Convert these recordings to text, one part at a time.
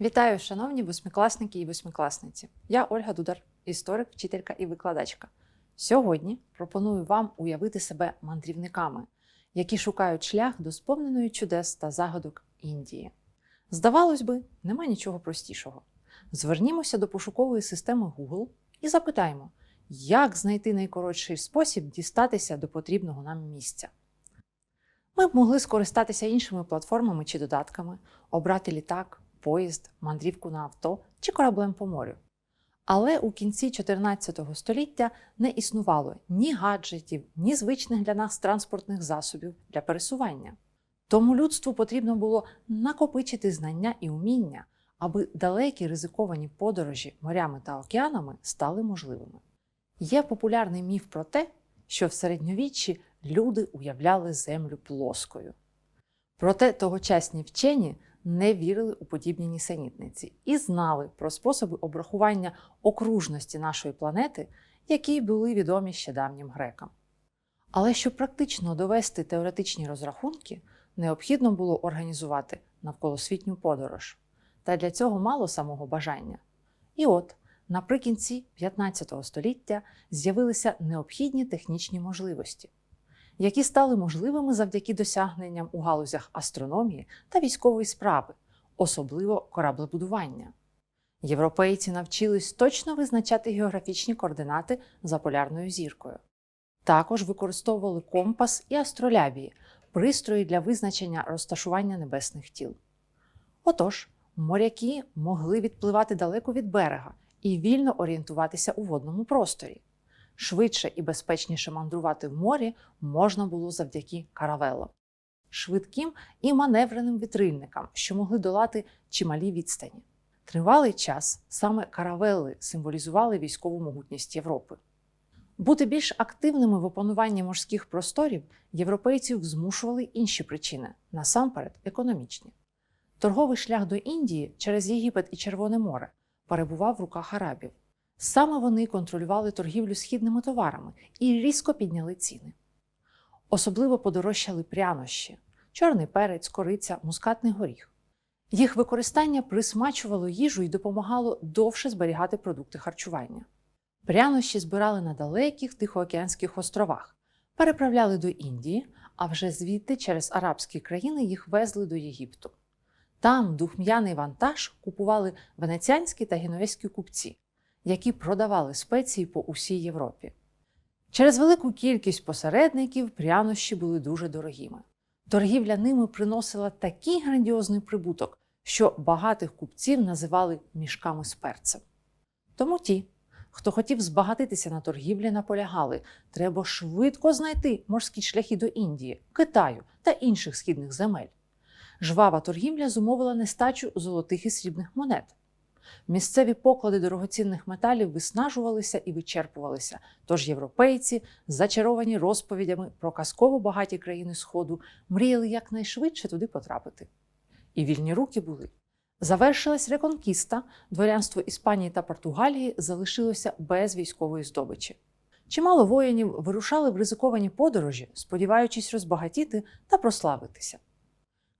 Вітаю, шановні восьмикласники і восьмикласниці. Я Ольга Дудар, історик, вчителька і викладачка. Сьогодні пропоную вам уявити себе мандрівниками, які шукають шлях до сповненої чудес та загадок Індії. Здавалось би, нема нічого простішого. Звернімося до пошукової системи Google і запитаємо, як знайти найкоротший спосіб дістатися до потрібного нам місця. Ми б могли скористатися іншими платформами чи додатками, обрати літак, поїзд, мандрівку на авто чи кораблем по морю. Але у кінці 14 століття не існувало ні гаджетів, ні звичних для нас транспортних засобів для пересування. Тому людству потрібно було накопичити знання і уміння, аби далекі ризиковані подорожі морями та океанами стали можливими. Є популярний міф про те, що в середньовіччі люди уявляли землю плоскою. Проте тогочасні вчені не вірили у подібні нісенітниці і знали про способи обрахування окружності нашої планети, які були відомі ще давнім грекам. Але щоб практично довести теоретичні розрахунки, необхідно було організувати навколосвітню подорож. Та для цього мало самого бажання. І от, наприкінці 15 століття з'явилися необхідні технічні можливості, які стали можливими завдяки досягненням у галузях астрономії та військової справи, особливо кораблебудування. Європейці навчились точно визначати географічні координати за полярною зіркою. Також використовували компас і астролябії, пристрої для визначення розташування небесних тіл. Отож, моряки могли відпливати далеко від берега і вільно орієнтуватися у водному просторі. Швидше і безпечніше мандрувати в морі можна було завдяки каравелам, швидким і маневреним вітрильникам, що могли долати чималі відстані. Тривалий час саме каравели символізували військову могутність Європи. Бути більш активними в опануванні морських просторів європейців змушували інші причини, насамперед економічні. Торговий шлях до Індії через Єгипет і Червоне море перебував в руках арабів. Саме вони контролювали торгівлю східними товарами і різко підняли ціни. Особливо подорожчали прянощі, чорний перець, кориця, мускатний горіх. Їх використання присмачувало їжу і допомагало довше зберігати продукти харчування. Прянощі збирали на далеких Тихоокеанських островах, переправляли до Індії, а вже звідти через арабські країни їх везли до Єгипту. Там духм'яний вантаж купували венеціанські та генуезькі купці, які продавали спеції по усій Європі. Через велику кількість посередників прянощі були дуже дорогими. Торгівля ними приносила такий грандіозний прибуток, що багатих купців називали мішками з перцем. Тому ті, хто хотів збагатитися на торгівлі, наполягали, треба швидко знайти морські шляхи до Індії, Китаю та інших східних земель. Жвава торгівля зумовила нестачу золотих і срібних монет. Місцеві поклади дорогоцінних металів виснажувалися і вичерпувалися, тож європейці, зачаровані розповідями про казково багаті країни Сходу, мріяли якнайшвидше туди потрапити. І вільні руки були. Завершилась реконкіста, дворянство Іспанії та Португалії залишилося без військової здобичі. Чимало воїнів вирушали в ризиковані подорожі, сподіваючись розбагатіти та прославитися.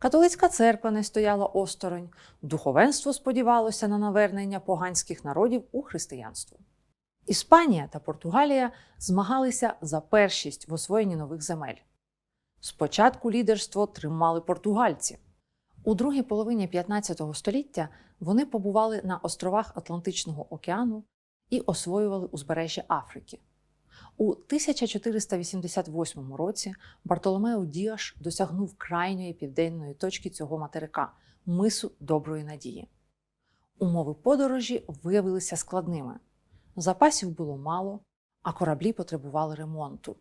Католицька церква не стояла осторонь, духовенство сподівалося на навернення поганських народів у християнство. Іспанія та Португалія змагалися за першість в освоєнні нових земель. Спочатку лідерство тримали португальці. У другій половині 15 століття вони побували на островах Атлантичного океану і освоювали узбережжя Африки. У 1488 році Бартоломео Діаш досягнув крайньої південної точки цього материка мису Доброї Надії. Умови подорожі виявилися складними. Запасів було мало, а кораблі потребували ремонту.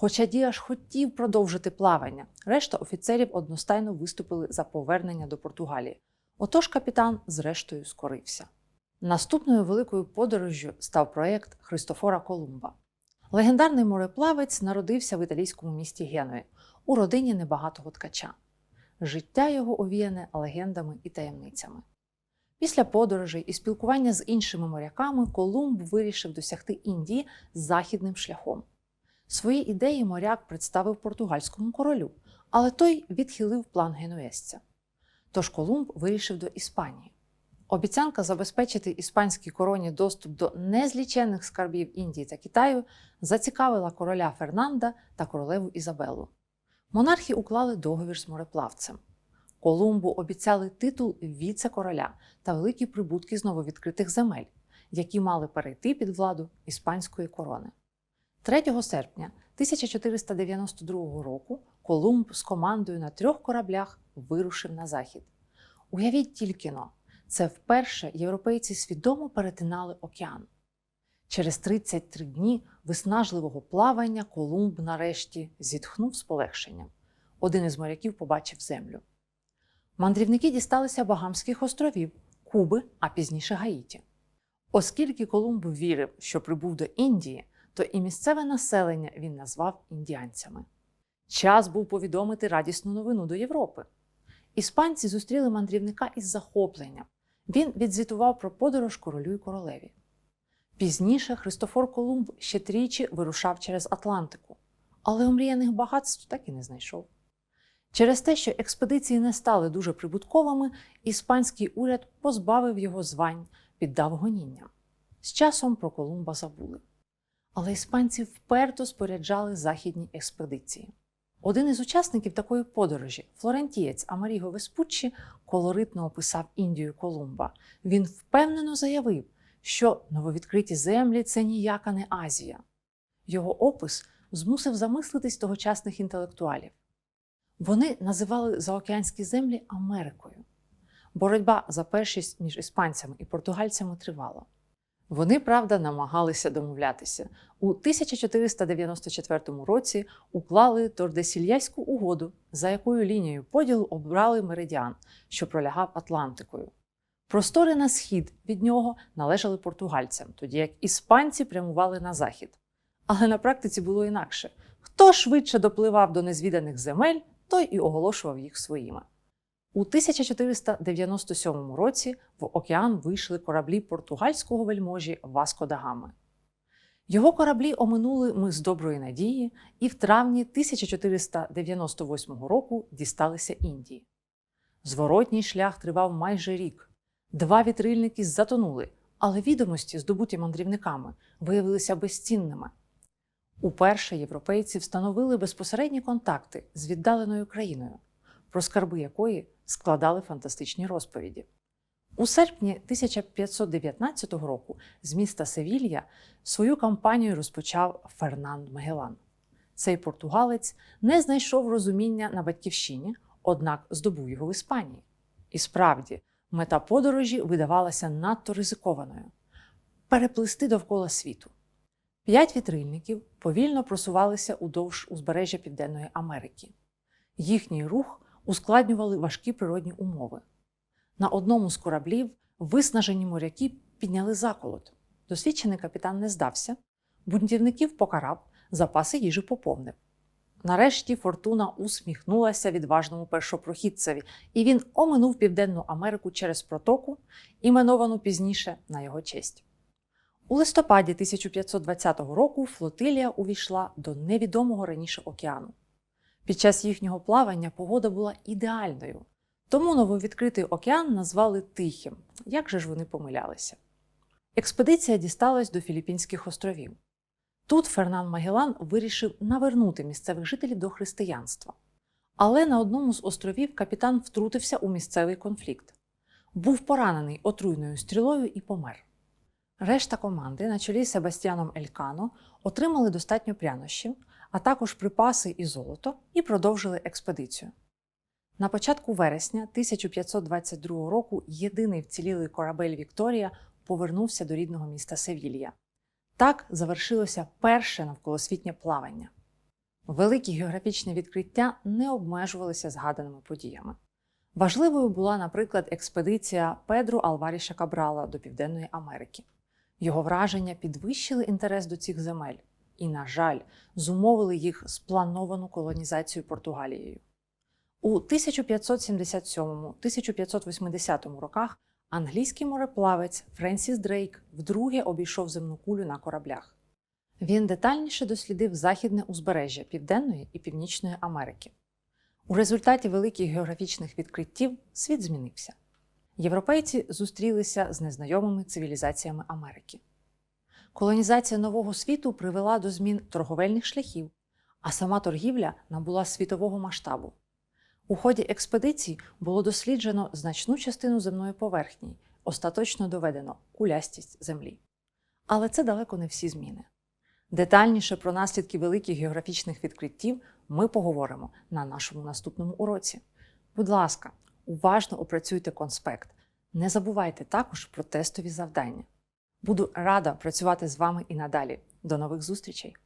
Хоча Діаш хотів продовжити плавання, решта офіцерів одностайно виступили за повернення до Португалії. Отож капітан, зрештою, скорився. Наступною великою подорожжю став проєкт Христофора Колумба. Легендарний мореплавець народився в італійському місті Генуї у родині небагатого ткача. Життя його овіяне легендами і таємницями. Після подорожей і спілкування з іншими моряками Колумб вирішив досягти Індії західним шляхом. Свої ідеї моряк представив португальському королю, але той відхилив план генуезця. Тож Колумб вирішив до Іспанії. Обіцянка забезпечити іспанській короні доступ до незліченних скарбів Індії та Китаю зацікавила короля Фернанда та королеву Ізабелу. Монархи уклали договір з мореплавцем. Колумбу обіцяли титул віце-короля та великі прибутки з нововідкритих земель, які мали перейти під владу іспанської корони. 3 серпня 1492 року Колумб з командою на трьох кораблях вирушив на захід. Уявіть тільки но, це вперше європейці свідомо перетинали океан. Через 33 дні виснажливого плавання Колумб нарешті зітхнув з полегшенням. Один із моряків побачив землю. Мандрівники дісталися Багамських островів, Куби, а пізніше Гаїті. Оскільки Колумб вірив, що прибув до Індії, то і місцеве населення він назвав індіанцями. Час був повідомити радісну новину до Європи. Іспанці зустріли мандрівника із захопленням. Він відзвітував про подорож королю і королеві. Пізніше Христофор Колумб ще тричі вирушав через Атлантику, але омріяних багатств так і не знайшов. Через те, що експедиції не стали дуже прибутковими, іспанський уряд позбавив його звань, піддав гонінням. З часом про Колумба забули. Але іспанці вперто споряджали західні експедиції. Один із учасників такої подорожі, флорентієць Амаріго Веспуччі, колоритно описав Індію Колумба. Він впевнено заявив, що нововідкриті землі це ніяка не Азія. Його опис змусив замислитись тогочасних інтелектуалів. Вони називали заокеанські землі Америкою. Боротьба за першість між іспанцями і португальцями тривала. Вони, правда, намагалися домовлятися. У 1494 році уклали Тордесільяську угоду, за якою лінією поділу обрали меридіан, що пролягав Атлантикою. Простори на схід від нього належали португальцям, тоді як іспанці прямували на захід. Але на практиці було інакше: хто швидше допливав до незвіданих земель, той і оголошував їх своїми. У 1497 році в океан вийшли кораблі португальського вельможі Васко да Гами. Його кораблі оминули мис Доброї Надії і в травні 1498 року дісталися Індії. Зворотній шлях тривав майже рік. Два вітрильники затонули, але відомості, здобуті мандрівниками, виявилися безцінними. Уперше європейці встановили безпосередні контакти з віддаленою країною, про скарби якої складали фантастичні розповіді. У серпні 1519 року з міста Севілья свою кампанію розпочав Фернанд Магелан. Цей португалець не знайшов розуміння на батьківщині, однак здобув його в Іспанії. І справді, мета подорожі видавалася надто ризикованою переплисти довкола світу. П'ять вітрильників повільно просувалися удовж узбережжя Південної Америки. Їхній рух ускладнювали важкі природні умови. На одному з кораблів виснажені моряки підняли заколот. Досвідчений капітан не здався, бунтівників покарав, запаси їжі поповнив. Нарешті фортуна усміхнулася відважному першопрохідцеві, і він оминув Південну Америку через протоку, іменовану пізніше на його честь. У листопаді 1520 року флотилія увійшла до невідомого раніше океану. Під час їхнього плавання погода була ідеальною, тому нововідкритий океан назвали Тихим. Як же ж вони помилялися? Експедиція дісталась до Філіппінських островів. Тут Фернан Магелан вирішив навернути місцевих жителів до християнства. Але на одному з островів капітан втрутився у місцевий конфлікт. Був поранений отруйною стрілою і помер. Решта команди, на чолі з Себастьяном Елькано, отримали достатньо прянощів, а також припаси і золото, і продовжили експедицію. На початку вересня 1522 року єдиний вцілілий корабель Вікторія повернувся до рідного міста Севілья. Так завершилося перше навколосвітнє плавання. Великі географічні відкриття не обмежувалися згаданими подіями. Важливою була, наприклад, експедиція Педру Алваріша Кабрала до Південної Америки. Його враження підвищили інтерес до цих земель і, на жаль, зумовили їх сплановану колонізацію Португалією. У 1577-1580 роках англійський мореплавець Френсіс Дрейк вдруге обійшов земну кулю на кораблях. Він детальніше дослідив західне узбережжя Південної і Північної Америки. У результаті великих географічних відкриттів світ змінився. європейці зустрілися з незнайомими цивілізаціями Америки. Колонізація нового світу привела до змін торговельних шляхів, а сама торгівля набула світового масштабу. У ході експедицій було досліджено значну частину земної поверхні, остаточно доведено кулястість землі. Але це далеко не всі зміни. Детальніше про наслідки великих географічних відкриттів ми поговоримо на нашому наступному уроці. Будь ласка, уважно опрацюйте конспект. Не забувайте також про тестові завдання. Буду рада працювати з вами і надалі. До нових зустрічей!